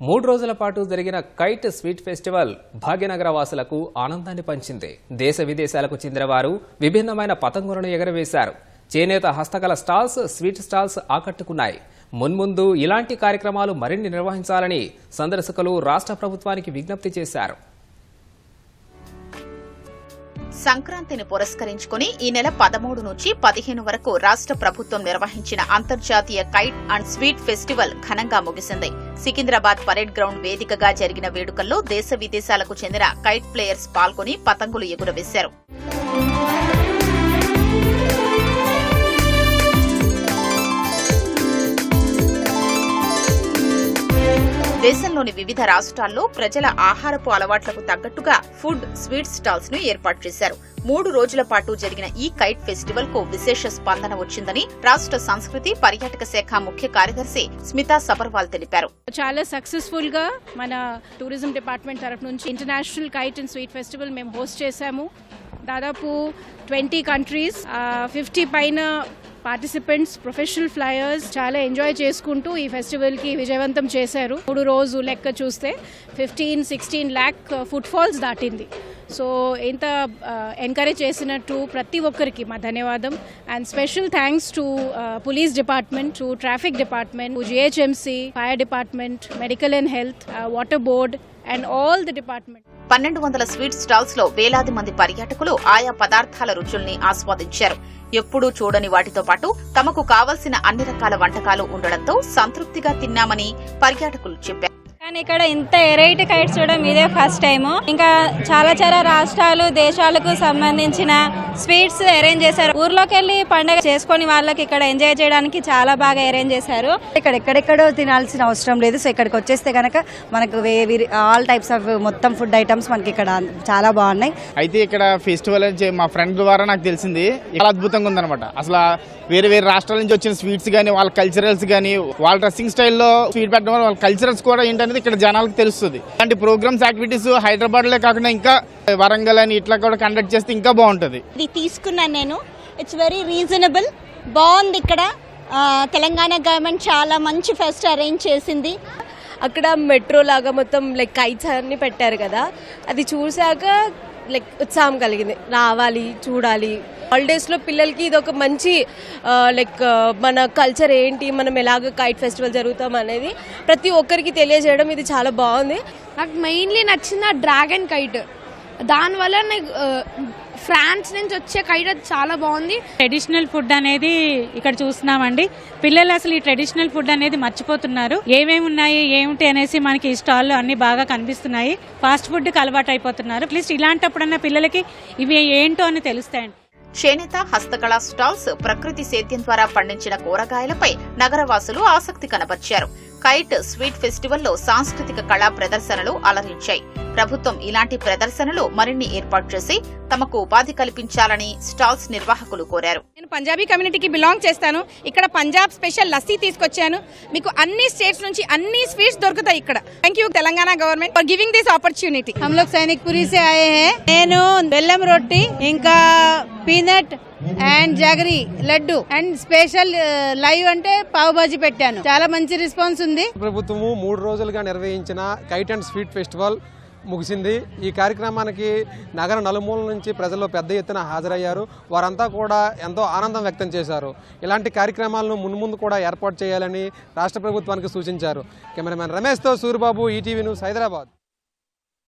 మూడు రోజుల పాటు జరిగిన కైట్ స్వీట్ ఫెస్టివల్ భాగ్యనగర వాసులకు ఆనందాన్ని పంచింది. దేశ విదేశాలకు చెందిన వారు విభిన్నమైన పతంగులను ఎగరవేశారు. చేనేత హస్తకళ స్టాల్స్ స్వీట్ స్టాల్స్ ఆకట్టుకున్నాయి. మున్ముందు ఇలాంటి కార్యక్రమాలు మరిన్ని నిర్వహించాలని సందర్శకులు రాష్ట్ర ప్రభుత్వానికి విజ్ఞప్తి చేశారు. సంక్రాంతిని పురస్కరించుకుని ఈ నెల పదమూడు నుంచి పదిహేను వరకు రాష్ట్ర ప్రభుత్వం నిర్వహించిన అంతర్జాతీయ కైట్ అండ్ స్వీట్ ఫెస్టివల్ ఘనంగా ముగిసింది. సికింద్రాబాద్ పరేడ్ గ్రౌండ్ వేదికగా జరిగిన వేడుకల్లో దేశ విదేశాలకు చెందిన కైట్ ప్లేయర్స్ పాల్గొని పతంగులు ఎగురవేశారు. దేశంలోని వివిధ రాష్ట్రాల్లో ప్రజల ఆహారపు అలవాట్లకు తగ్గట్టుగా ఫుడ్ స్వీట్ స్టాల్స్ను ఏర్పాటు చేశారు. మూడు రోజుల పాటు జరిగిన ఈ కైట్ ఫెస్టివల్కు విశేష స్పందన వచ్చిందని రాష్ట్ర సంస్కృతి పర్యాటక శాఖ ముఖ్య కార్యదర్శి స్మితా సబర్వాల్ తెలిపారు. చాలా సక్సెస్ఫుల్గా మన టూరిజం డిపార్ట్మెంట్ తరఫు నుంచి international kite and sweet festival మేము హోస్ట్ చేశాము. దాదాపు ట్వంటీ కంట్రీస్ ఫిఫ్టీ పైన పార్టిసిపెంట్స్ ప్రొఫెషనల్ ఫ్లయర్స్ చాలా ఎంజాయ్ చేసుకుంటూ ఈ ఫెస్టివల్కి విజయవంతం చేశారు. మూడు రోజు లెక్క చూస్తే fifteen sixteen lakh uh, foot falls దాటింది. సో ఇంత uh, ఎంకరేజ్ చేసినట్టు ప్రతి ఒక్కరికి మా ధన్యవాదం. And special thanks to police department to traffic department GHMC fire department medical and health water board and all the department పన్నెండు వందల స్వీట్ స్టాల్స్లో వేలాది మంది పర్యాటకులు ఆయా పదార్థాల రుచుల్ని ఆస్వాదించారు. ఎప్పుడూ చూడని వాటితో పాటు తమకు కావలసిన అన్ని రకాల వంటకాలు ఉండడంతో సంతృప్తిగా తిన్నామని పర్యాటకులు చెప్పారు. కానీ ఇక్కడ ఇంత ఎరైటీ కైట్స్ చూడడం ఇదే ఫస్ట్ టైం ఇంకా చాలా చాలా రాష్ట్రాలు దేశాలకు సంబంధించిన స్వీట్స్ అరేంజ్ చేశారు. ఊర్లోకి వెళ్ళి పండగ చేసుకొని వాళ్ళకి ఇక్కడ ఎంజాయ్ చేయడానికి చాలా బాగా అరేంజ్ చేశారు. ఇక్కడ ఎక్కడెక్కడో తినాల్సిన అవసరం లేదు. సో ఇక్కడికి వచ్చేస్తే కనుక మనకు ఆల్ టైప్స్ ఆఫ్ మొత్తం ఫుడ్ ఐటమ్స్ మనకి ఇక్కడ చాలా బాగున్నాయి. అయితే ఇక్కడ ఫెస్టివల్ అని మా ఫ్రెండ్ ద్వారా నాకు తెలిసింది. చాలా అద్భుతంగా ఉందన్నమాట. అసలు వేరే వేరే రాష్ట్రాల నుంచి వచ్చిన స్వీట్స్ కానీ వాళ్ళ కల్చరల్స్ కానీ వాళ్ళ డ్రెస్సింగ్ స్టైల్లో స్వీట్ పెట్టడం వల్ల వాళ్ళ కల్చరల్స్ కూడా ఏంటనేది ఇక్కడ జనాలకు తెలుస్తుంది. అలాంటి ప్రోగ్రామ్స్ యాక్టివిటీస్ హైదరాబాద్లో కాకుండా ఇంకా వరంగల్ అని ఇట్లా కూడా కండక్ట్ చేస్తే ఇంకా బాగుంటుంది. ఇది తీసుకున్నాను నేను. ఇట్స్ వెరీ రీజనబుల్ బాగుంది ఇక్కడ. తెలంగాణ గవర్నమెంట్ చాలా మంచి ఫెస్ట్ అరేంజ్ చేసింది. అక్కడ మెట్రో లాగా మొత్తం లైక్ కైట్స్ అన్ని పెట్టారు కదా. అది చూశాక లైక్ ఉత్సాహం కలిగింది రావాలి చూడాలి హాలిడేస్లో పిల్లలకి ఇది ఒక మంచి లైక్ మన కల్చర్ ఏంటి మనం ఎలాగ కైట్ ఫెస్టివల్ జరుగుతాం అనేది ప్రతి ఒక్కరికి తెలియజేయడం ఇది చాలా బాగుంది నాకు మెయిన్లీ నచ్చిన డ్రాగన్ కైట్ దానివల్ల నాకు ఫ్రాన్స్ నుంచి వచ్చే కైట్ అది చాలా బాగుంది. ట్రెడిషనల్ ఫుడ్ అనేది ఇక్కడ చూస్తున్నామండి. పిల్లలు అసలు ఈ ట్రెడిషనల్ ఫుడ్ అనేది మర్చిపోతున్నారు. ఏమేమి ఉన్నాయి ఏమిటి అనేసి మనకి ఈ స్టాల్లో అన్ని బాగా కనిపిస్తున్నాయి. ఫాస్ట్ ఫుడ్కి అలవాటు అయిపోతున్నారు అట్లీస్ట్ ఇలాంటప్పుడన్నా పిల్లలకి ఇవి ఏంటో అని తెలుస్తాయండి. చేనేత హస్తకళ స్టాల్స్ ప్రకృతి సేద్యం ద్వారా పండించిన కూరగాయలపై నగరవాసులు ఆసక్తి కనబర్చారు కైట్ స్వీట్ ఫెస్టివల్లో సాంస్కృతిక కళా ప్రదర్శనలు అలరించాయి. ప్రభుత్వం ఇలాంటి ప్రదర్శనలు మరిన్ని ఏర్పాటు చేసి తమకు ఉపాధి కల్పించాలని స్టాల్స్ నిర్వాహకులు కోరారు. నేను పంజాబీ కమ్యూనిటీకి బిలాంగ్ చేస్తాను. ఇక్కడ పంజాబ్ స్పెషల్ లస్సీ తీసుకొచ్చాను. మీకు అన్ని స్టేట్స్ నుంచి అన్ని స్వీట్స్ దొరుకుతాయి ఇక్కడ. Thank you Telangana government for giving this opportunity హమ్ లోగ్ సైనిక్ పురి ఆయే నేను బెల్లం రొట్టి ఇంకా peanut and jaggery laddu and special live అంటే పావు బాజీ పెట్టాను. చాలా మంచి రెస్పాన్స్ ఉంది. ప్రభుత్వము మూడు రోజులుగా నిర్వహించిన కైట్ అండ్ స్వీట్ ఫెస్టివల్ ముగిసింది. ఈ కార్యక్రమానికి నగర నలుమూల నుంచి ప్రజలు పెద్ద ఎత్తున హాజరయ్యారు. వారంతా కూడా ఎంతో ఆనందం వ్యక్తం చేశారు. ఇలాంటి కార్యక్రమాలను మున్ముందు కూడా ఏర్పాటు చేయాలని రాష్ట్ర ప్రభుత్వానికి సూచించారు. కెమెరామెన్ రమేష్తో సూరిబాబు ఈటీవీ న్యూస్ హైదరాబాద్.